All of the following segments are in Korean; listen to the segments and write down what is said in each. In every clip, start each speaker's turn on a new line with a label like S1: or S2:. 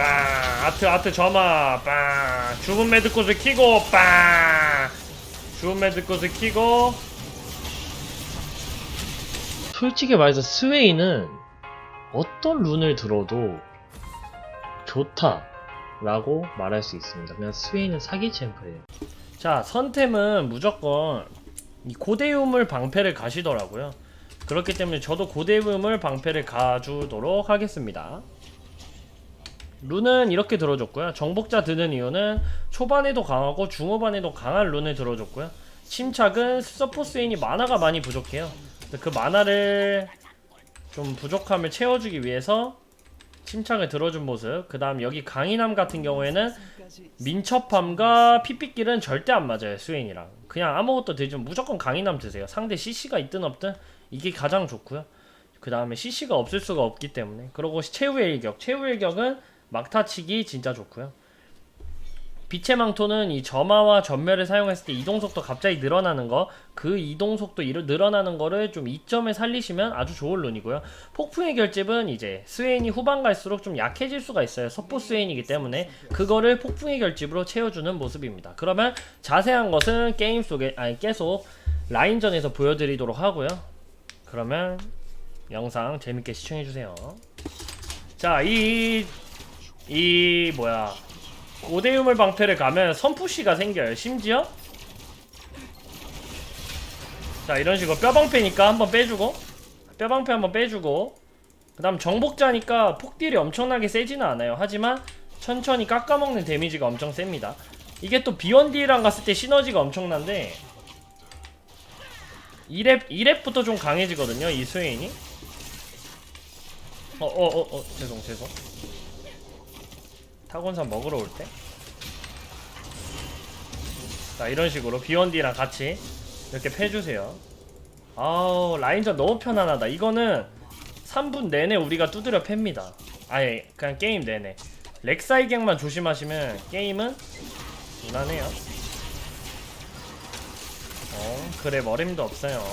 S1: 빵 아트 아트 점화 빵 죽은 매드꽃을 키고 빵 죽은 매드꽃을 키고 솔직히 말해서 스웨이는 어떤 룬을 들어도 좋다 라고 말할 수 있습니다. 그냥 스웨이는 사기 챔프예요. 자 선템은 무조건 이 고대음을 방패를 가시더라고요. 그렇기 때문에 저도 고대음을 방패를 가주도록 하겠습니다. 룬은 이렇게 들어줬고요. 정복자 드는 이유는 초반에도 강하고 중후반에도 강한 룬을 들어줬고요. 침착은 서포스인이 만화가 많이 부족해요. 그 만화를 좀 부족함을 채워주기 위해서 침착을 들어준 모습. 그 다음 여기 강인함 같은 경우에는 민첩함과 피피길은 절대 안 맞아요. 스웨인이랑. 그냥 아무것도 들지면 무조건 강인함 드세요. 상대 CC가 있든 없든 이게 가장 좋고요. 그 다음에 CC가 없을 수가 없기 때문에. 그리고 최후의 일격. 최후의 일격은 막타치기 진짜 좋고요. 빛의 망토는 이 점화와 전멸을 사용했을 때 이동속도 갑자기 늘어나는 거, 그 이동속도 늘어나는 거를 좀 이점에 살리시면 아주 좋은 룬이고요. 폭풍의 결집은 이제 스웨인이 후반 갈수록 좀 약해질 수가 있어요. 서포 스웨인이기 때문에 그거를 폭풍의 결집으로 채워주는 모습입니다. 그러면 자세한 것은 게임 속에 아니 계속 라인전에서 보여드리도록 하고요. 그러면 영상 재밌게 시청해주세요. 자, 이, 이, 뭐야. 고대유물 방패를 가면 선푸시가 생겨요. 심지어 자 이런 식으로 뼈방패니까 한번 빼주고 뼈방패 한번 빼주고 그 다음 정복자니까 폭딜이 엄청나게 세지는 않아요. 하지만 천천히 깎아먹는 데미지가 엄청 셉니다. 이게 또 B1D랑 갔을 때 시너지가 엄청난데 2렙, 2렙부터 좀 강해지거든요. 이 스웨인이 어어어어 어, 어, 죄송 죄송 타곤산 먹으러 올 때. 자, 이런 식으로 B1D랑 같이 이렇게 패주세요. 아우, 라인전 너무 편안하다. 이거는 3분 내내 우리가 두드려 팹니다. 아예, 그냥 게임 내내. 렉사이갱만 조심하시면 게임은 무난해요. 어, 그래, 머림도 없어요.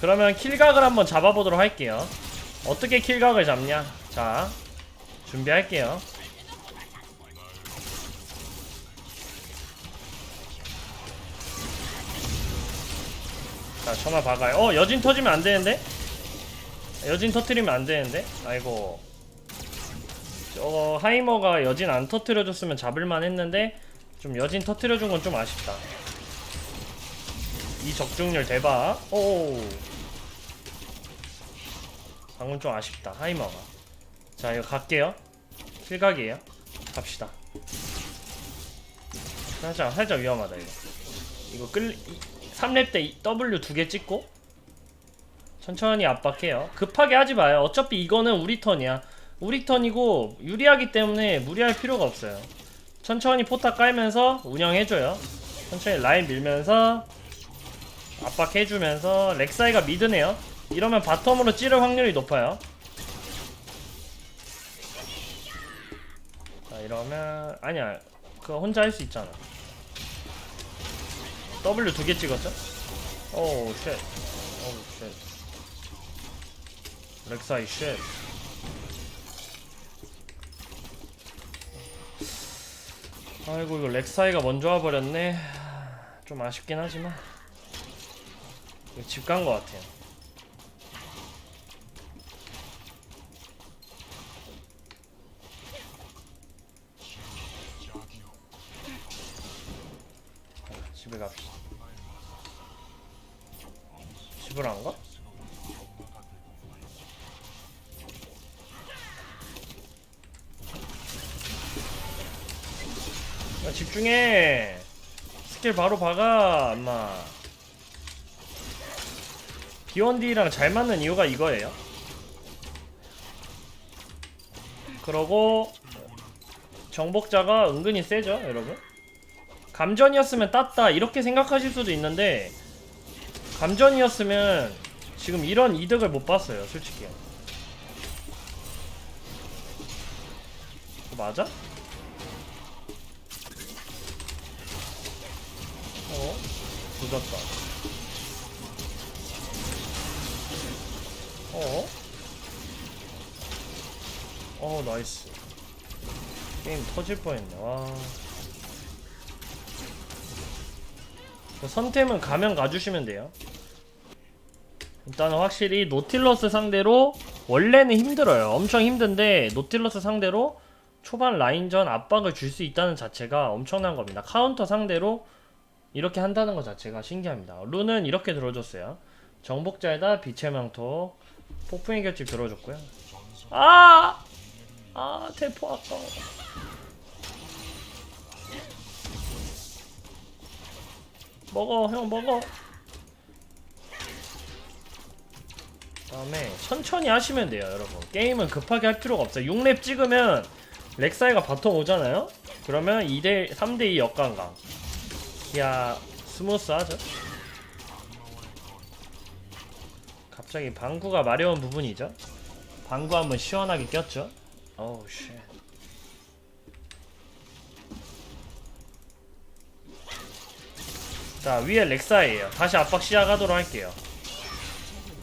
S1: 그러면 킬각을 한번 잡아보도록 할게요. 어떻게 킬각을 잡냐? 자, 준비할게요. 전화 박아요. 어 여진 터지면 안 되는데? 여진 터트리면 안 되는데? 아이고. 저거 하이머가 여진 안 터트려줬으면 잡을만 했는데 좀 여진 터트려준 건 좀 아쉽다. 이 적중률 대박. 오. 방금 좀 아쉽다 하이머가. 자 이거 갈게요. 실각이에요. 갑시다. 살짝 살짝 위험하다 이거. 이거 끌 이- 3렙 때 W 두 개 찍고 천천히 압박해요. 급하게 하지 마요. 어차피 이거는 우리 턴이야. 우리 턴이고 유리하기 때문에 무리할 필요가 없어요. 천천히 포탑 깔면서 운영해줘요. 천천히 라인 밀면서 압박해주면서 렉사이가 미드네요. 이러면 바텀으로 찌를 확률이 높아요. 자 이러면 아니야 그거 혼자 할 수 있잖아. W 두 개 찍었죠? 오우 쉣 오우 쉣 렉사이 쉣 아이고 이거 렉사이가 먼저 와버렸네. 좀 아쉽긴 하지만. 집 간 것 같아요 집에 갑시다 집을 안 가? 야, 집중해. 스킬 바로 박아, 엄마. B1D랑 잘 맞는 이유가 이거예요. 그러고 정복자가 은근히 세죠, 여러분. 감전이었으면 땄다 이렇게 생각하실 수도 있는데 감전이었으면 지금 이런 이득을 못 봤어요, 솔직히. 맞아? 어? 늦었다. 어? 어, 나이스. 게임 터질 뻔했네. 와. 선템은 가면 가주시면 돼요. 일단은 확실히 노틸러스 상대로 원래는 힘들어요. 엄청 힘든데 노틸러스 상대로 초반 라인전 압박을 줄 수 있다는 자체가 엄청난 겁니다. 카운터 상대로 이렇게 한다는 것 자체가 신기합니다. 룬은 이렇게 들어줬어요. 정복자에다 빛의 망토, 폭풍의 결집 들어줬고요. 아! 아, 대포 아까워. 먹어, 형 먹어. 다음에 천천히 하시면 돼요, 여러분. 게임은 급하게 할 필요가 없어요. 6렙 찍으면 렉사이가 바텀 오잖아요? 그러면 2대 3대2 역강강. 이야, 스무스하죠? 갑자기 방구가 마려운 부분이죠? 방구 한번 시원하게 꼈죠? 어우 쉣. 자 위에 렉사예요. 다시 압박 시작하도록 할게요.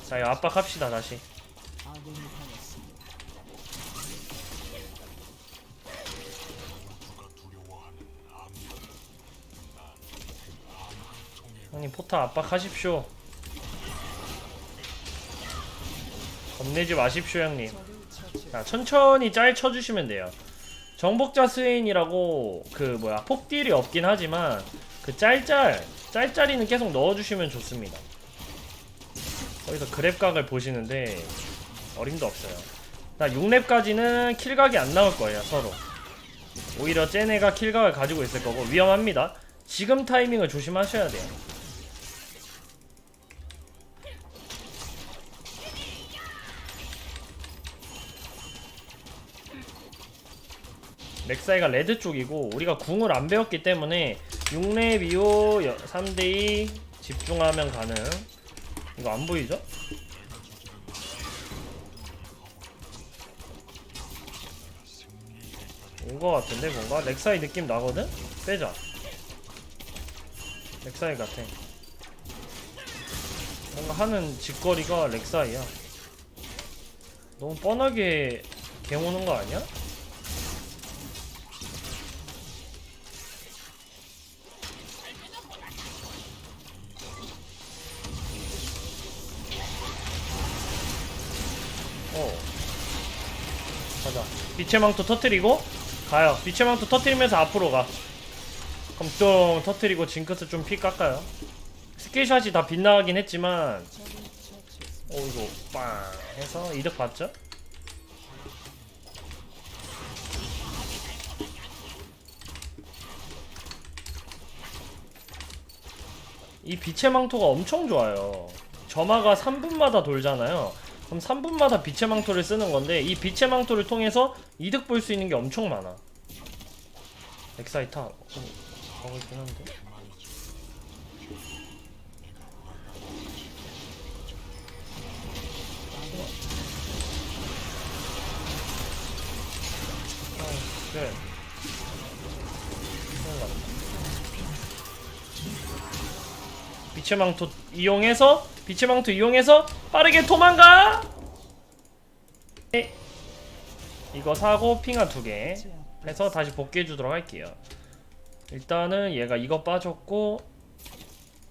S1: 자 이거 압박합시다 다시. 형님 포탑 압박하십시오. 겁내지 마십시오 형님. 자 천천히 짤 쳐주시면 돼요. 정복자 스웨인이라고 그 뭐야 폭딜이 없긴 하지만 그 짤짤 짤짤이는 계속 넣어주시면 좋습니다. 거기서 그랩각을 보시는데 어림도 없어요. 나 6렙까지는 킬각이 안 나올 거예요 서로. 오히려 쟤네가 킬각을 가지고 있을 거고 위험합니다. 지금 타이밍을 조심하셔야 돼요. 렉사이가 레드 쪽이고 우리가 궁을 안 배웠기 때문에 6렙 이후 3대2 집중하면 가능 이거 안 보이죠? 온거 같은데 뭔가 렉사이 느낌 나거든? 빼자 렉사이 같아 뭔가 하는 짓거리가 렉사이야 너무 뻔하게 개모는 거 아니야? 빛의 망토 터트리고 가요. 빛의 망토 터트리면서 앞으로 가. 그럼 좀 터트리고 징크스 좀 피 깎아요. 스킬샷이 다 빗나가긴 했지만 오 이거 빵 해서 이득 봤죠? 이 빛의 망토가 엄청 좋아요. 점화가 3분마다 돌잖아요. 그럼 3분마다 빛의 망토를 쓰는 건데 이 빛의 망토를 통해서 이득 볼 수 있는 게 엄청 많아. 엑사이타 어, 하고 있긴 한데. 아, 네. 큰일 났다. 빛의 망토 이용해서 빛의 망토 이용해서 빠르게 도망가. 네. 이거 사고 핑아 두개 해서 다시 복귀해 주도록 할게요. 일단은 얘가 이거 빠졌고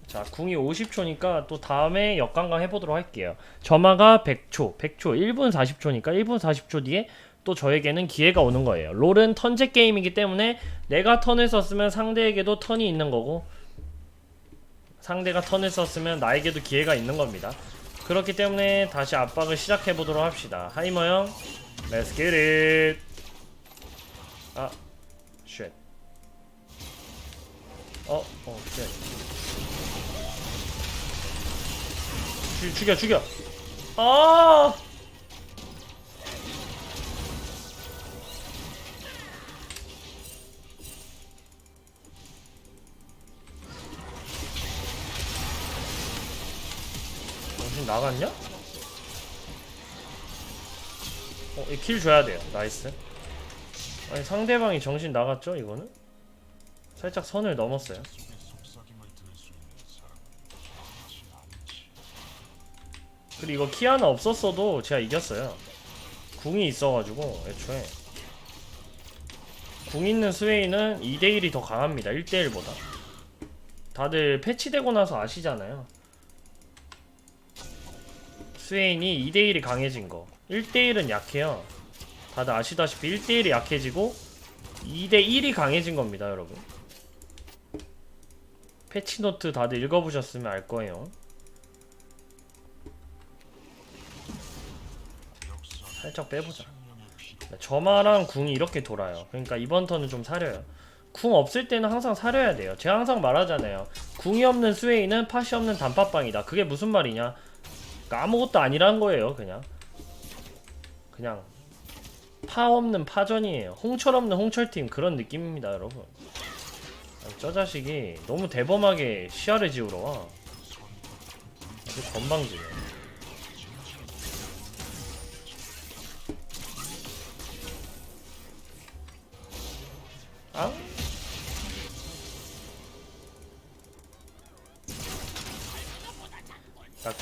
S1: 자 궁이 50초니까 또 다음에 역강강 해보도록 할게요. 점화가 100초, 100초, 1분 40초니까 1분 40초 뒤에 또 저에게는 기회가 오는 거예요. 롤은 턴제 게임이기 때문에 내가 턴을 썼으면 상대에게도 턴이 있는 거고 상대가 턴을 썼으면 나에게도 기회가 있는 겁니다. 그렇기 때문에 다시 압박을 시작해 보도록 합시다. 하이머 형, Let's get it. 아, shit. 어, 어. 죽, 죽여, 죽여. 아! 나갔냐? 어, 이 킬 줘야 돼요. 나이스. 아니 상대방이 정신 나갔죠? 이거는? 살짝 선을 넘었어요. 그리고 이거 키 하나 없었어도 제가 이겼어요. 궁이 있어가지고 애초에 궁 있는 스웨이는 2대1이 더 강합니다 1대1보다 다들 패치되고 나서 아시잖아요 스웨인이 2대1이 강해진 거. 1대1은 약해요. 다들 아시다시피 1대1이 약해지고 2대1이 강해진 겁니다 여러분. 패치노트 다들 읽어보셨으면 알 거예요. 살짝 빼보자. 점화랑 궁이 이렇게 돌아요. 그러니까 이번 턴은 좀 사려요. 궁 없을 때는 항상 사려야 돼요. 제가 항상 말하잖아요. 궁이 없는 스웨이는 팟이 없는 단팥빵이다. 그게 무슨 말이냐 그러니까 아무것도 아니란 거예요 그냥. 그냥 파 없는 파전이에요. 홍철 없는 홍철팀 그런 느낌입니다 여러분. 저 자식이 너무 대범하게 시야를 지우러 와. 아주 건방지네. 아?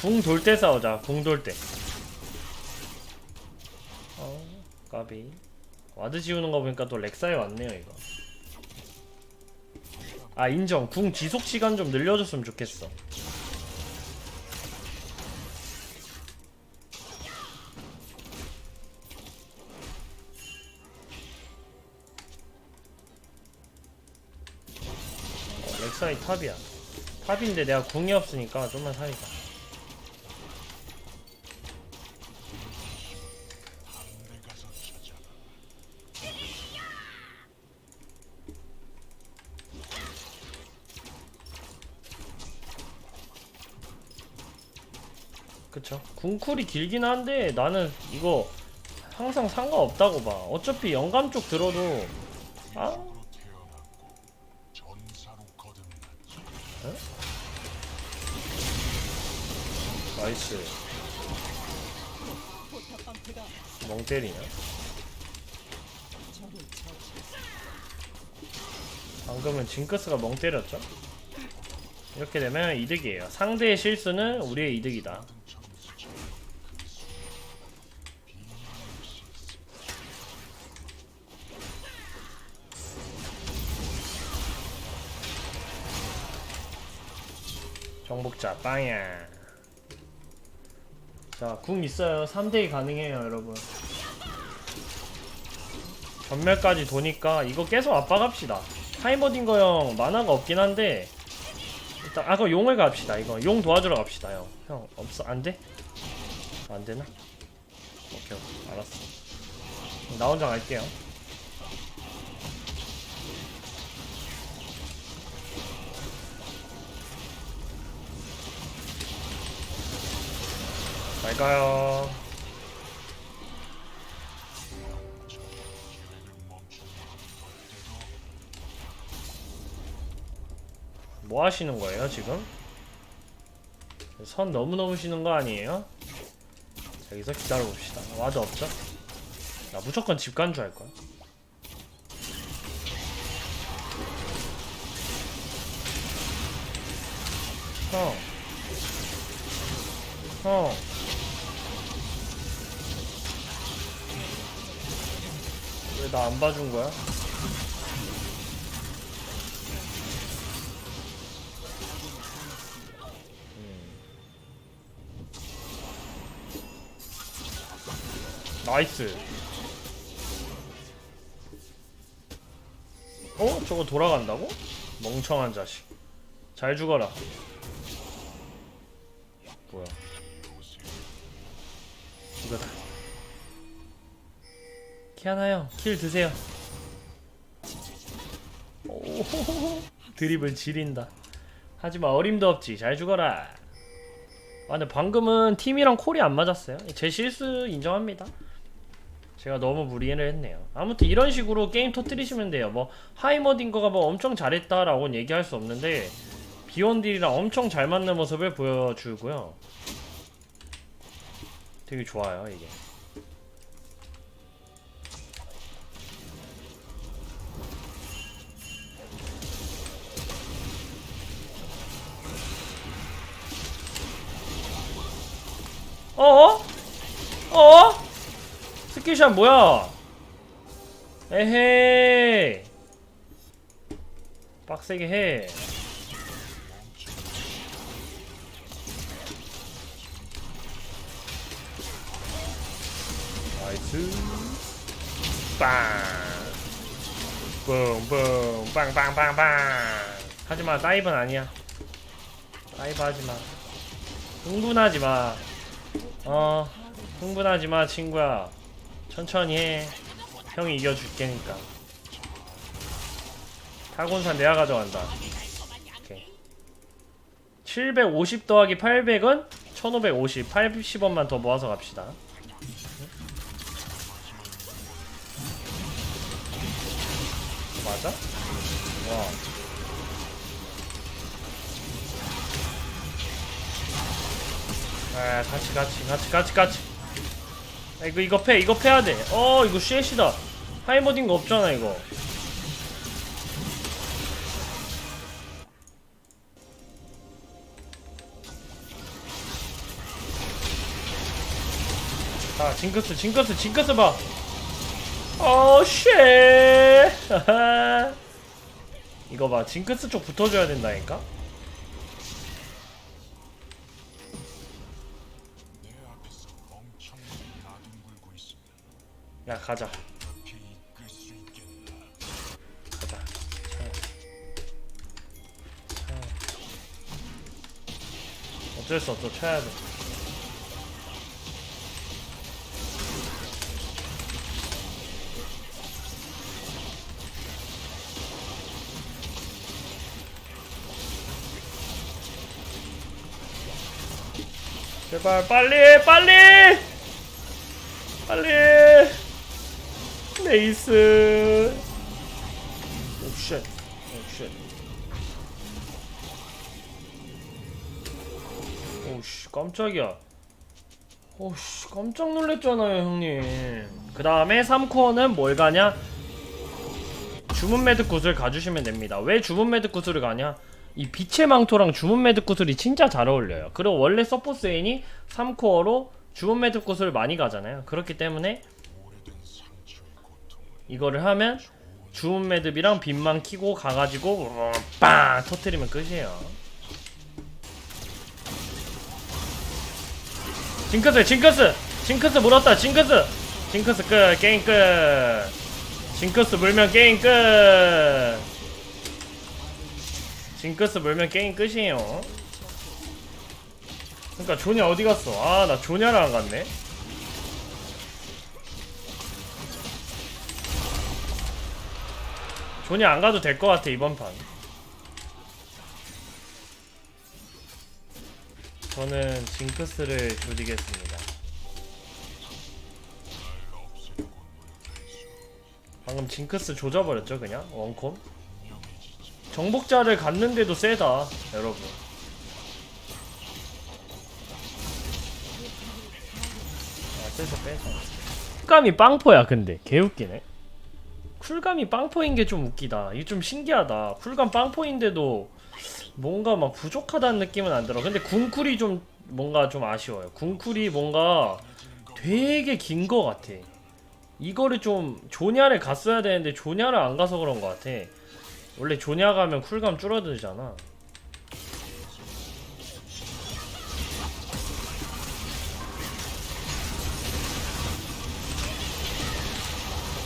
S1: 궁 돌 때 싸우자. 궁 돌 때. 어, 까비. 와드 지우는 거 보니까 또 렉사에 왔네요, 이거. 아, 인정. 궁 지속 시간 좀 늘려줬으면 좋겠어. 어, 렉사이 탑이야. 탑인데 내가 궁이 없으니까 좀만 살리자. 궁쿨이 길긴 한데 나는 이거 항상 상관없다고 봐. 어차피 영감 쪽 들어도 아 나이스. 멍 때리냐? 방금은 징크스가 멍 때렸죠? 이렇게 되면 이득이에요. 상대의 실수는 우리의 이득이다. 빵야. 자, 궁 있어요. 3대2 가능해요, 여러분. 전멸까지 도니까 이거 계속 압박합시다. 타이머딩거 형 만화가 없긴 한데 일단 아 그럼 용을 갑시다. 이거 용 도와주러 갑시다, 형. 형 없어 안 돼? 안 되나? 오케이, 오케이. 알았어. 나 혼자 갈게요. 잘 가요. 뭐 하시는 거예요, 지금? 선 너무 넘으시는 거 아니에요? 자, 여기서 기다려 봅시다. 와드 없죠? 나 무조건 집 간 줄 알 거야. 형. 형. 왜 나 안 봐준 거야? 나이스. 어? 저거 돌아간다고? 멍청한 자식. 잘 죽어라. 뭐야? 이거다. 키아나 형, 킬 드세요. 오, 드립을 지린다. 하지만 어림도 없지. 잘 죽어라. 아 근데 방금은 팀이랑 콜이 안 맞았어요. 제 실수 인정합니다. 제가 너무 무리를 했네요. 아무튼 이런 식으로 게임 터뜨리시면 돼요. 뭐 하이머딩거가 뭐 엄청 잘했다 라고는 얘기할 수 없는데 비원딜이랑 엄청 잘 맞는 모습을 보여주고요. 되게 좋아요 이게. 어어? 어어? 스킬샷 뭐야? 에헤이 빡세게 해. 나이스. 빵. 뿡뿡 빵빵빵빵. 하지마 다이브는 아니야. 다이브 하지마. 흥분하지 마. 어, 흥분하지 마, 친구야. 천천히 해. 형이 이겨줄게니까. 타곤산 내가 가져간다. 오케이. 750 더하기 800은 1550. 80원만 더 모아서 갑시다. 맞아? 와. 아, 같이 같이 같이 같이 같이. 아, 이거 이거 패 이거 패야 돼. 어 이거 쉐시다. 하이머딩 거 없잖아 이거. 아 징크스 징크스 징크스 봐. 어 쉐. 이거 봐 징크스 쪽 붙어줘야 된다니까. 가자. 가자. 차요. 어쩔 수 없어 쳐야 돼. 제발 빨리 빨리 빨리 네이스. 오쉣 오쉣 오씨 깜짝이야. 오씨 깜짝 놀랐잖아요 형님. 그 다음에 3코어는 뭘 가냐? 주문 매듭 구슬 가주시면 됩니다. 왜 주문 매듭 구슬을 가냐? 이 빛의 망토랑 주문 매듭 구슬이 진짜 잘 어울려요. 그리고 원래 서포스 애인이 3코어로 주문 매듭 구슬을 많이 가잖아요. 그렇기 때문에 이거를 하면 주문 매듭이랑 빛만 키고 가가지고 빵 터트리면 끝이에요. 징크스 징크스 징크스 물었다 징크스 징크스 끝 게임 끝 징크스 물면 게임 끝 징크스 물면 게임 끝이에요. 그러니까 조냐 어디 갔어? 아 나 조냐를 안 갔네. 존이 안 가도 될 것 같아 이번 판. 저는 징크스를 조지겠습니다. 방금 징크스 조져버렸죠 그냥 원콤. 정복자를 갔는데도 세다 여러분. 아 쎄서 빼서. 쿨감이 빵포야 근데 개웃기네. 쿨감이 빵포인 게 좀 웃기다. 이게 좀 신기하다. 쿨감 빵포인데도 뭔가 막 부족하다는 느낌은 안 들어. 근데 궁쿨이 좀 뭔가 좀 아쉬워요. 궁쿨이 뭔가 되게 긴 거 같아. 이거를 좀 조냐를 갔어야 되는데 조냐를 안 가서 그런 거 같아. 원래 조냐 가면 쿨감 줄어들잖아.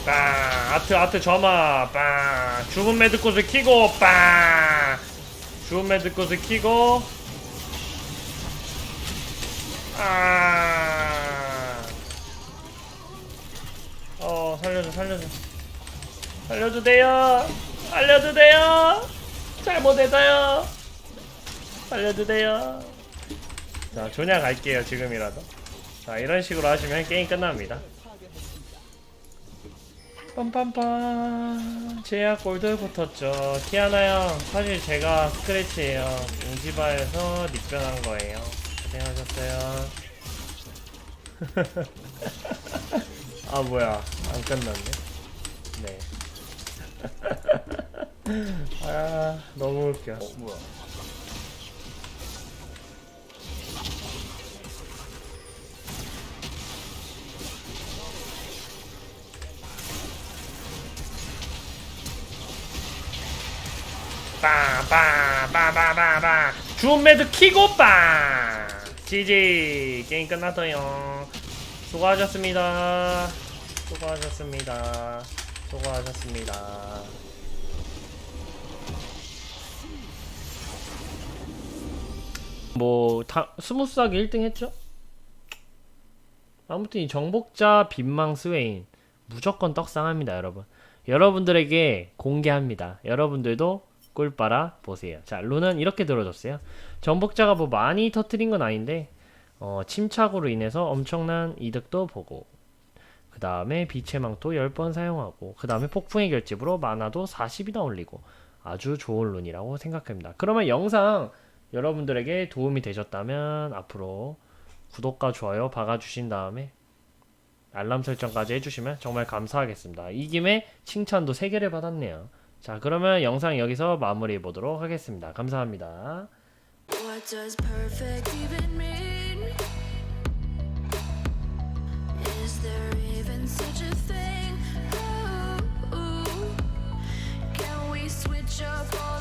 S1: 빵 아트 아트 점화. 빵. 죽은 매듭꽃을 키고 빵. 죽은 매듭꽃을 키고. 아어 살려줘 살려줘. 살려주세요. 살려주세요. 잘못했어요. 살려주세요. 자 조냐 갈게요 지금이라도. 자 이런 식으로 하시면 게임 끝납니다 빰빰빰. 제약 골드 붙었죠. 키아나 형 사실 제가 스크래치예요. 웅지바에서 닉변한 거예요. 고생하셨어요. 아 뭐야. 안 끝났네. 네. 아, 너무 웃겨. 어, 뭐야. 빠빠빠빠빠빠 줌매드 키고 빵. 지지. 게임 끝났어요. 수고하셨습니다. 수고하셨습니다. 수고하셨습니다. 뭐 다 스무스하게 1등 했죠? 아무튼 이 정복자 빈망 스웨인 무조건 떡상합니다 여러분. 여러분들에게 공개합니다. 여러분들도 꿀 빨아 보세요 자 룬은 이렇게 들어줬어요 정복자가 뭐 많이 터트린 건 아닌데 어, 침착으로 인해서 엄청난 이득도 보고 그 다음에 빛의 망토 10번 사용하고 그 다음에 폭풍의 결집으로 마나도 40이나 올리고 아주 좋은 룬이라고 생각합니다 그러면 영상 여러분들에게 도움이 되셨다면 앞으로 구독과 좋아요 박아주신 다음에 알람 설정까지 해주시면 정말 감사하겠습니다. 이 김에 칭찬도 3개를 받았네요. 자, 그러면 영상 여기서 마무리해 보도록 하겠습니다. 감사합니다.
S2: What does perfect even mean? Is there even such a thing? Ooh, ooh. Can we switch up all